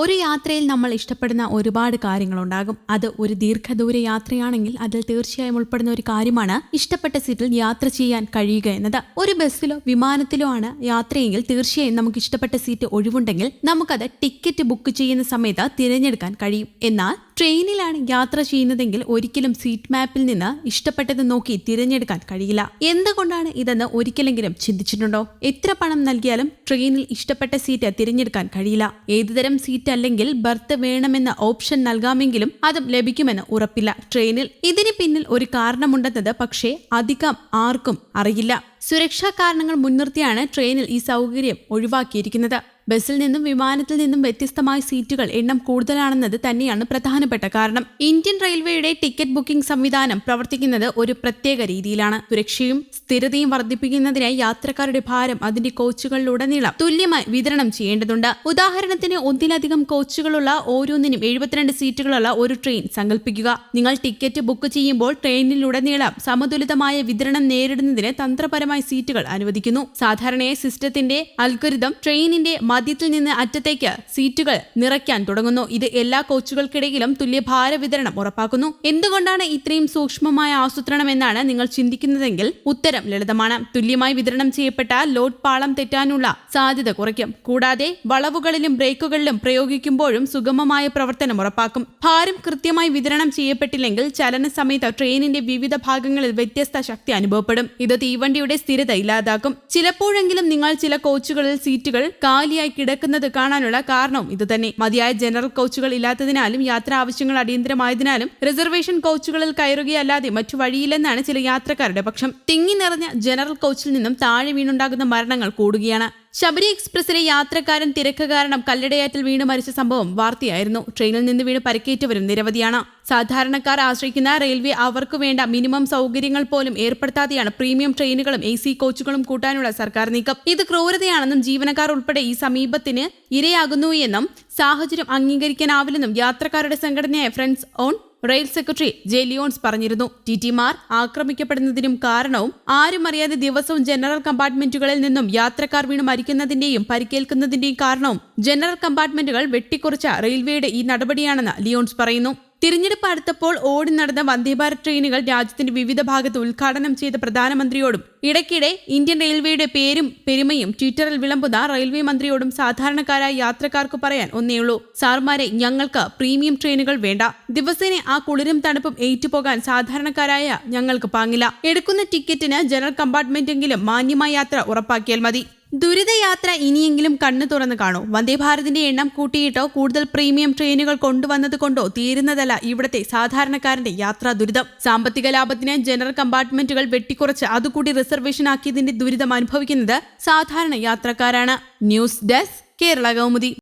ഒരു യാത്രയിൽ നമ്മൾ ഇഷ്ടപ്പെടുന്ന ഒരുപാട് കാര്യങ്ങളുണ്ടാകും. അത് ഒരു ദീർഘദൂര യാത്രയാണെങ്കിൽ അതിൽ തീർച്ചയായും ഉൾപ്പെടുന്ന ഒരു കാര്യമാണ് ഇഷ്ടപ്പെട്ട സീറ്റിൽ യാത്ര ചെയ്യാൻ കഴിയുക എന്നത്. ഒരു ബസ്സിലോ വിമാനത്തിലോ ആണ് യാത്രയെങ്കിൽ തീർച്ചയായും നമുക്ക് ഇഷ്ടപ്പെട്ട സീറ്റ് ഒഴിവുണ്ടെങ്കിൽ നമുക്കത് ടിക്കറ്റ് ബുക്ക് ചെയ്യുന്ന സമയത്ത് തിരഞ്ഞെടുക്കാൻ കഴിയും. എന്നാൽ ട്രെയിനിലാണ് യാത്ര ചെയ്യുന്നതെങ്കിൽ ഒരിക്കലും സീറ്റ് മാപ്പിൽ നിന്ന് ഇഷ്ടപ്പെട്ടത് നോക്കി തിരഞ്ഞെടുക്കാൻ കഴിയില്ല. എന്തുകൊണ്ടാണ് ഇതെന്ന് ഒരിക്കലെങ്കിലും ചിന്തിച്ചിട്ടുണ്ടോ? എത്ര പണം നൽകിയാലും ട്രെയിനിൽ ഇഷ്ടപ്പെട്ട സീറ്റ് തിരഞ്ഞെടുക്കാൻ കഴിയില്ല. ഏതുതരം സീറ്റ് അല്ലെങ്കിൽ ബർത്ത് വേണമെന്ന ഓപ്ഷൻ നൽകാമെങ്കിലും അതും ലഭിക്കുമെന്ന് ഉറപ്പില്ല. ട്രെയിനിൽ ഇതിന് പിന്നിൽ ഒരു കാരണമുണ്ടെന്നത് പക്ഷേ അധികം ആർക്കും അറിയില്ല. സുരക്ഷാ കാരണങ്ങൾ മുൻനിർത്തിയാണ് ട്രെയിനിൽ ഈ സൗകര്യം ഒഴിവാക്കിയിരിക്കുന്നത്. ബസ്സിൽ നിന്നും വിമാനത്തിൽ നിന്നും വ്യത്യസ്തമായ സീറ്റുകൾ എണ്ണം കൂടുതലാണെന്നത് തന്നെയാണ് പ്രധാനപ്പെട്ട കാരണം. ഇന്ത്യൻ റെയിൽവേയുടെ ടിക്കറ്റ് ബുക്കിംഗ് സംവിധാനം പ്രവർത്തിക്കുന്നത് ഒരു പ്രത്യേക രീതിയിലാണ്. സുരക്ഷയും സ്ഥിരതയും വർദ്ധിപ്പിക്കുന്നതിനായി യാത്രക്കാരുടെ ഭാരം അതിന്റെ കോച്ചുകളിലുടനീളം തുല്യമായി വിതരണം ചെയ്യേണ്ടതുണ്ട്. ഉദാഹരണത്തിന് ഒന്നിലധികം കോച്ചുകളുള്ള ഓരോന്നിനും എഴുപത്തിരണ്ട് സീറ്റുകളുള്ള ഒരു ട്രെയിൻ സങ്കല്പിക്കുക നിങ്ങൾ ടിക്കറ്റ് ബുക്ക് ചെയ്യുമ്പോൾ ട്രെയിനിലുടനീളം സമതുലിതമായ വിതരണം നേരിടുന്നതിന് തന്ത്രപരമായ സീറ്റുകൾ അനുവദിക്കുന്നു. സാധാരണയായി സിസ്റ്റത്തിന്റെ അൽഗരിതം ട്രെയിനിന്റെ മധ്യത്തിൽ നിന്ന് അറ്റത്തേക്ക് സീറ്റുകൾ നിറയ്ക്കാൻ തുടങ്ങുന്നു. ഇത് എല്ലാ കോച്ചുകൾക്കിടയിലും തുല്യ ഭാര വിതരണം ഉറപ്പാക്കുന്നു. എന്തുകൊണ്ടാണ് ഇത്രയും സൂക്ഷ്മമായ ആസൂത്രണം എന്നാണ് നിങ്ങൾ ചിന്തിക്കുന്നതെങ്കിൽ ഉത്തരം ലളിതമാണ്. തുല്യമായി വിതരണം ചെയ്യപ്പെട്ട ലോഡ് പാളം തെറ്റാനുള്ള സാധ്യത കുറയ്ക്കും. കൂടാതെ വളവുകളിലും ബ്രേക്കുകളിലും പ്രയോഗിക്കുമ്പോഴും സുഗമമായ പ്രവർത്തനം ഉറപ്പാക്കും. ഭാരം കൃത്യമായി വിതരണം ചെയ്യപ്പെട്ടില്ലെങ്കിൽ ചലന സമയത്ത് ട്രെയിനിന്റെ വിവിധ ഭാഗങ്ങളിൽ വ്യത്യസ്ത ശക്തി അനുഭവപ്പെടും. ഇത് തീവണ്ടിയുടെ സ്ഥിരത ഇല്ലാതാക്കും. ചിലപ്പോഴെങ്കിലും നിങ്ങൾ ചില കോച്ചുകളിൽ സീറ്റുകൾ കാലിയായി കിടക്കുന്നത് കാണാനുള്ള കാരണവും ഇതുതന്നെ. മതിയായ ജനറൽ കോച്ചുകൾ ഇല്ലാത്തതിനാലും യാത്ര ആവശ്യങ്ങൾ അടിയന്തരമായതിനാലും റിസർവേഷൻ കോച്ചുകളിൽ കയറുകയല്ലാതെ മറ്റു വഴിയില്ലെന്നാണ് ചില യാത്രക്കാരുടെ പക്ഷം. തിങ്ങി നിറഞ്ഞ ജനറൽ കോച്ചിൽ നിന്നും താഴെ വീണുണ്ടാകുന്ന മരണങ്ങൾ കൂടുകയാണ്. ശബരി എക്സ്പ്രസിലെ യാത്രക്കാരൻ തിരക്ക് കാരണം കല്ലടയാറ്റിൽ വീണ് മരിച്ച സംഭവം വാർത്തയായിരുന്നു. ട്രെയിനിൽ നിന്ന് വീണ് പരിക്കേറ്റവരും നിരവധിയാണ്. സാധാരണക്കാർ ആശ്രയിക്കുന്ന റെയിൽവേ അവർക്ക് വേണ്ട മിനിമം സൗകര്യങ്ങൾ പോലും ഏർപ്പെടുത്താതെയാണ് പ്രീമിയം ട്രെയിനുകളും എ സി കോച്ചുകളും കൂട്ടാനുള്ള സർക്കാർ നീക്കം. ഇത് ക്രൂരതയാണെന്നും ജീവനക്കാർ ഉൾപ്പെടെ ഈ സമീപത്തിന് ഇരയാകുന്നു എന്നും സാഹചര്യം അംഗീകരിക്കാനാവില്ലെന്നും യാത്രക്കാരുടെ സംഘടനയായ Friends on Rail secretary J Liyons പറഞ്ഞിരുന്നു. ടി ടിമാർ ആക്രമിക്കപ്പെടുന്നതിനും കാരണവും ആരും അറിയാതെ ദിവസവും ജനറൽ കമ്പാർട്ട്മെന്റുകളിൽ നിന്നും യാത്രക്കാർ വീണ് മരിക്കുന്നതിന്റെയും പരിക്കേൽക്കുന്നതിന്റെയും കാരണവും ജനറൽ കമ്പാർട്ട്മെന്റുകൾ വെട്ടിക്കുറച്ച റെയിൽവേയുടെ ഈ നടപടിയാണെന്ന് ലിയോൺസ് പറയുന്നു. തിരഞ്ഞെടുപ്പ് അടുത്തപ്പോൾ ഓടി നടന്ന വന്ദേഭാരത് ട്രെയിനുകൾ രാജ്യത്തിന്റെ വിവിധ ഭാഗത്ത് ഉദ്ഘാടനം ചെയ്ത പ്രധാനമന്ത്രിയോടും ഇടയ്ക്കിടെ ഇന്ത്യൻ റെയിൽവേയുടെ പേരും പെരുമയും ട്വിറ്ററിൽ വിളമ്പുന്ന റെയിൽവേ മന്ത്രിയോടും സാധാരണക്കാരായ യാത്രക്കാർക്ക് പറയാൻ ഒന്നേയുള്ളൂ. സാർമാരെ ഞങ്ങൾക്ക് പ്രീമിയം ട്രെയിനുകൾ വേണ്ട. ദിവസേന ആ കുളിരും തണുപ്പും ഏറ്റുപോകാൻ സാധാരണക്കാരായ ഞങ്ങൾക്ക് പാങ്ങില്ല. എടുക്കുന്ന ടിക്കറ്റിന് ജനറൽ കമ്പാർട്ട്മെന്റെങ്കിലും മാന്യമായ യാത്ര ഉറപ്പാക്കിയാൽ മതി. ദുരിതയാത്ര ഇനിയെങ്കിലും കണ്ണു തുറന്ന് കാണൂ. വന്ദേഭാരതിന്റെ എണ്ണം കൂട്ടിയിട്ടോ കൂടുതൽ പ്രീമിയം ട്രെയിനുകൾ കൊണ്ടുവന്നത് കൊണ്ടോ തീരുന്നതല്ല ഇവിടത്തെ സാധാരണക്കാരന്റെ യാത്രാ ദുരിതം. സാമ്പത്തിക ലാഭത്തിന് ജനറൽ കമ്പാർട്ട്മെന്റുകൾ വെട്ടിക്കുറച്ച് അതുകൂടി റിസർവേഷൻ ആക്കിയതിന്റെ ദുരിതം അനുഭവിക്കുന്നത് സാധാരണ യാത്രക്കാരാണ്. News desk Kerala Kaumudi.